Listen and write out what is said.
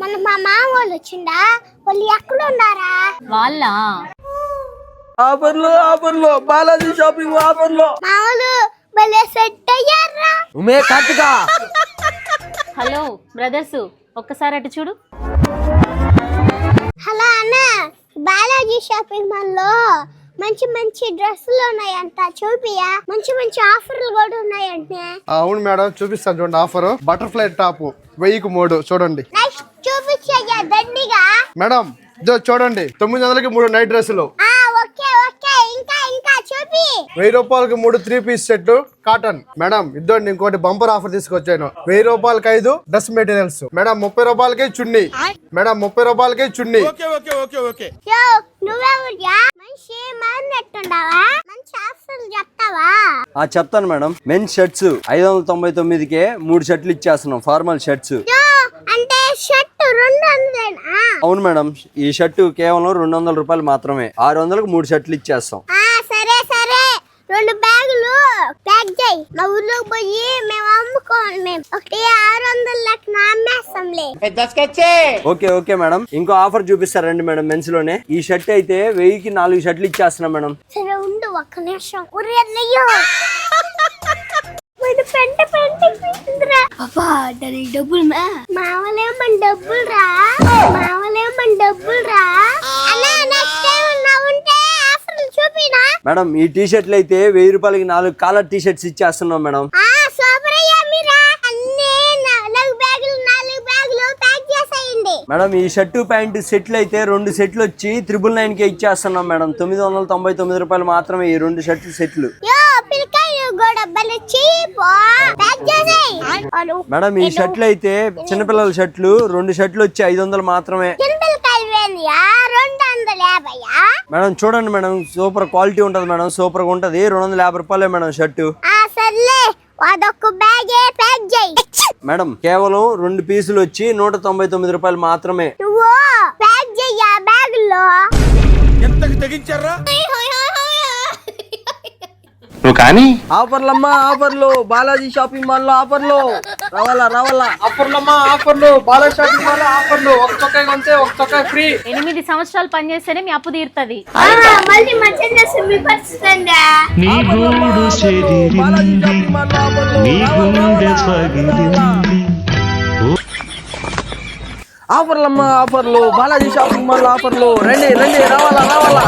మన మా మామ వాళ్ళు వచ్చిండా? వాళ్ళు ఎక్కడ ఉన్నారా? వాళ్ళ? ఆఫర్లు ఆఫర్లు. బాలాజీ షాపింగ్ ఆఫర్లు. మామూలు భలే సెట్ అయ్యారా ఉమే కార్తిక. హలో బ్రదర్స్ ఒక్కసారి అటు చూడు. హలో అన్న బాలాజీ షాపింగ్ మాల్లో మంచి మంచి డ్రెస్సులు ఉన్నాయంట చూపియా మంచి మంచి ఆఫర్లు కూడా ఉన్నాయంటే. అవును మేడం చూపిస్తాను చూడండి ఆఫర్. బటర్ఫ్లై టాప్ వెయ్యికి మూడు చూడండి. నెక్స్ట్ చూపించయ్యా దండిగా. మేడం ఇదో చూడండి తొమ్మిది వందలకి మూడు నైట్ డ్రెస్సులు. ఆ ఓకే ఓకే ఇంకా ఇంకా చూపి వెయ్యి రూపాయలకి మూడు three piece set cotton madam ఇద్దండి ఇంకోటి బంపర్ ఆఫర్ తీసుకొచ్చాను. వెయ్యి రూపాయలకి ఐదు డ్రెస్ మెటీరియల్స్ మేడం ముప్పై రూపాయలకి చున్నీ. మేడం ముప్పై రూపాయలకి చున్నీ. ఆ చెప్తాను మేడం మెన్స్ షర్ట్స్ ఐదు వందల తొంభై తొమ్మిదికే మూడు షర్ట్లు ఇచ్చేస్తున్నాం ఫార్మల్ షర్ట్స్ యో అంటే షర్ట్ రెండు వందలేనా? అవును మేడం ఈ షర్టు కేవలం రెండు వందల రూపాయలు మాత్రమే. ఆరు వందలకు మూడు షర్ట్లు ఇచ్చేస్తాం. రెండు బ్యాగులు ప్యాక్ చేయి. మా ఊర్లోకి పోయి మేము అమ్ముకోవాలి మేము. ఒకటి ఆరు వందల లెక్కన అమ్మేస్తాంలే. Okay okay madam. ఇంకో ఆఫర్ చూపిస్తారండి మేడం మెన్స్లోనే. ఈ షర్ట్ అయితే వెయ్యికి నాలుగు షర్ట్లు ఇచ్చేస్తున్నాం మేడం. సరే ఉండు ఒక్క నిమిషం. ఉర్రెయ్యో పెంట పెంట పీకిందిరా. అబ్బా దానికి డబ్బులు మా మావలేమని డబ్బులు రా మావలేమని డబ్బులు రా అన్నా నెక్స్ట్ టైం నా ఉంటే ఆఫర్లు చూపినా మేడం ఈ టీ షర్ట్లు అయితే వెయ్యి రూపాయలకి నాలుగు కాలర్ టీ షర్ట్స్ ఇచ్చేస్తున్నాం మేడం. మేడం ఈ షర్టు ప్యాంటు సెట్లు అయితే రెండు సెట్లు వచ్చి త్రిబుల్ నైన్ కే ఇచ్చేస్తున్నాం మేడం. తొమ్మిది వందల తొంభై తొమ్మిది రూపాయలు మాత్రమే ఈ రెండు షర్ట్లు సెట్లు. మేడం ఈ షర్ట్లు అయితే చిన్నపిల్లల షర్ట్లు రెండు షర్ట్లు వచ్చి ఐదు వందలు మాత్రమే చిన్న పిల్లకాయ వేందియా రెండు వందల యాభైయా మేడం చూడండి మేడం సూపర్ క్వాలిటీ ఉంటుంది మేడం సూపర్గా ఉంటది. రెండు వందల యాభై రూపాయలే మేడం షర్టు. మేడం కేవలం రెండు పీసులు వచ్చి నూట తొంభై తొమ్మిది రూపాయలు మాత్రమే. నువ్వు ప్యాక్ కానీ ఆఫర్లమ్మా ఆఫర్లు. బాలాజీ షాపింగ్ మాల్లో ఆఫర్లు. రావాలా రావాలా? ఆఫర్లమ్మా ఆఫర్లు. బాలాజీ షాపింగ్ మాల్ ఆఫర్లు. ఒక చొక్కా కొంటే ఒక చొక్కా ఫ్రీ. ఎనిమిది సంవత్సరాలు పనిచేస్తేనే మీ అప్పు తీరుతుంది. మళ్ళీ మంచిగా చేసి మీ పరిస్థితి నీ గూడు చెదిరింది నీ గుండె పగిలింది ఆఫర్లమ్మా ఆఫర్లు. బాలాజీ షాపింగ్ మాల్ ఆఫర్లు. రండి రండి. రావాలా రావాలా?